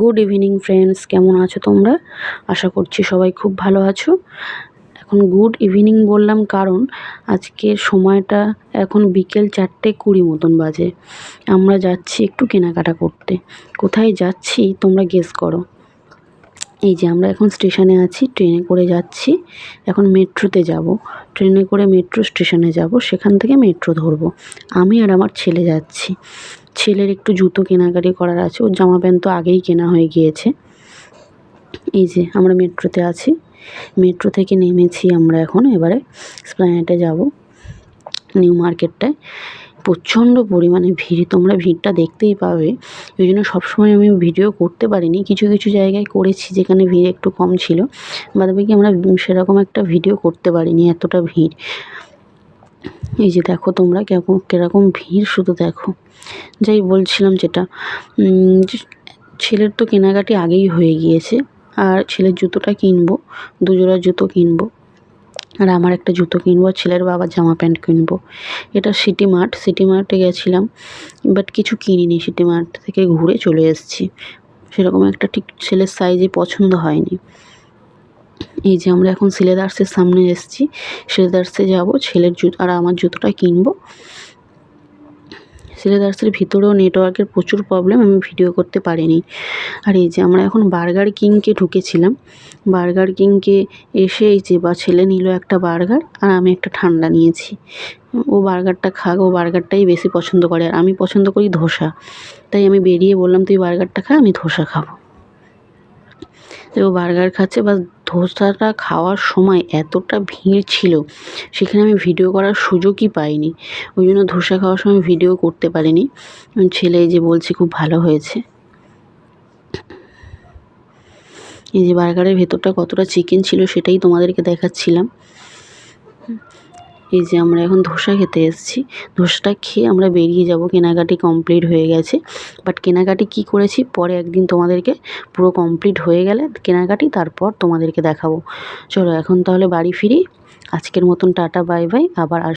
Good evening friends কেমন আছো তোমরা? আশা করছি সবাই খুব ভালো আছো। এখন গুড ইভিনিং বললাম কারণ আজকের সময়টা এখন বিকেল চারটে কুড়ি মতন বাজে। আমরা যাচ্ছি একটু কেনাকাটা করতে। কোথায় যাচ্ছি তোমরা গেস করো। এই যে আমরা এখন স্টেশনে আছি, ট্রেনে করে যাচ্ছি। এখন মেট্রোতে যাব। ট্রেনে করে মেট্রো স্টেশনে যাব। সেখান থেকে মেট্রো ধরবো। আমি আর আমার ছেলে যাচ্ছি। ছেলের একটু জুতো কেনাকাটি করার আছে, ওর জামা প্যান্ট তো আগেই কেনা হয়ে গিয়েছে। এই যে, আমরা মেট্রোতে আছি। মেট্রো থেকে নেমেছি আমরা এখন, এবারে স্প্ল্যানেটে যাব নিউ মার্কেটটায় প্রচণ্ড পরিমাণে ভিড়, তোমরা ভিড়টা দেখতেই পাবে। ওই জন্য সবসময় আমি ভিডিও করতে পারিনি। কিছু কিছু জায়গায় করেছি যেখানে ভিড় একটু কম ছিল। বাদবাকি আমরা সেরকম একটা ভিডিও করতে পারিনি, এতটা ভিড়। এই যে দেখো তোমরা কেরকম কীরকম ভিড় শুধু দেখো। যাই বলছিলাম যেটা ছেলের তো কেনাকাটি আগেই হয়ে গিয়েছে, আর ছেলের জুতোটা কিনবো, দুজোড়া জুতো কিনবো, আর আমার একটা জুতো কিনবো ছেলের বাবার জামা প্যান্ট কিনবো। এটা সিটি মার্ট, সিটি মার্টে গেছিলাম, বাট কিছু কিনিনি সিটি মার্ট থেকে ঘুরে চলে এসেছি। সেরকম একটা ঠিক ছেলের সাইজে পছন্দ হয়নি। এই যে আমরা এখন সিলেদার্সের সামনে এসেছি। সিলেদার্সে যাব, ছেলের জুতো আর আমার জুতোটা কিনবো। সিলেদার্সের ভিতরেও নেটওয়ার্কের প্রচুর প্রবলেম আমি ভিডিও করতে পারিনি। আর এই যে আমরা এখন বার্গার কিংকে ঢুকেছিলাম। বার্গার কিংকে এসে এই যে বা ছেলে নিল একটা বার্গার আর আমি একটা ঠান্ডা নিয়েছি। ও বার্গারটা খাক, ও বার্গারটাই বেশি পছন্দ করে আর আমি পছন্দ করি ধোসা। তাই আমি বেরিয়ে বললাম, তুই বার্গারটা খা, আমি ধোসা খাব। ও বার্গার খাচ্ছে বা ধোসাটা খাওয়ার সময় এতটা ভিড় ছিল, সেখানে আমি ভিডিও করার সুযোগই পাইনি। ওই জন্য ধোসা খাওয়ার সময় ভিডিও করতে পারিনি। ছেলে যে বলছে খুব ভালো হয়েছে। এই যে বার্গারের ভেতরটা কতটা চিকেন ছিল সেটাই তোমাদেরকে দেখাচ্ছিলাম। এই যে আমরা এখন ধোসা খেতে এসেছি। ধোসাটা খেয়ে আমরা বেরিয়ে যাব। কেনাকাটি কমপ্লিট হয়ে গেছে। বাট কেনাকাটি কি করেছি? পরে একদিন তোমাদেরকে পুরো কমপ্লিট হয়ে গেলে কেনাকাটি, তারপর তোমাদেরকে দেখাবো। চলো এখন তাহলে বাড়ি ফিরি। আজকের মতন টাটা বাই বাই আবার